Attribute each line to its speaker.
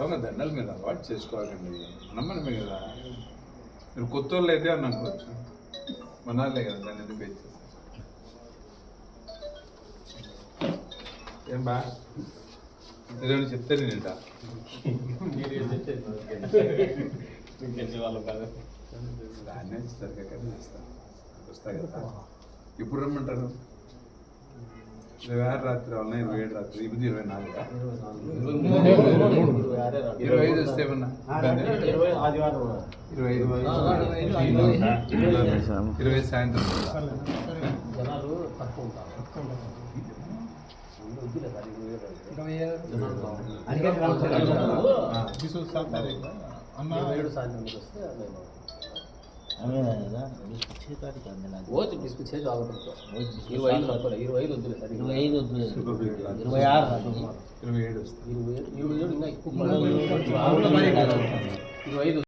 Speaker 1: వాస్తవంగా దండల మీద అలవాటు చేసుకోవాలండి. నమ్మనమే కదా మీరు కొత్త వాళ్ళు అయితే అని అనుకోవచ్చు. మనాలే కదా దాన్ని ఎందుకు ఏం బా? ఏదైనా చెప్తే నేను వింటా. దాన్నే వస్తా కదా. ఇప్పుడు రమ్మంటారు? ఇరవై ఆరు రాత్రి వలన ఇరవై ఏడు రాత్రి ఇది ఇరవై నాలుగా? ఇరవై ఐదు వస్తే?
Speaker 2: ఇరవై
Speaker 1: ఇరవై సాయంత్రం.
Speaker 2: ఇరవై ఏడు. సాయంత్రం వస్తే మేము ఓచు బిస్కు చేసి ఆగుతుంటాం ఇరవై ఐదు అనుకోలే ఇరవై ఐదు వద్దులే సార్ ఇరవై ఐదు ఇరవై ఆరు
Speaker 1: ఇరవై ఏడు వస్తుంది.
Speaker 2: ఇరవై ఏడు ఇరవై ఏడు ఇంకా ఎక్కువ ఇరవై ఐదు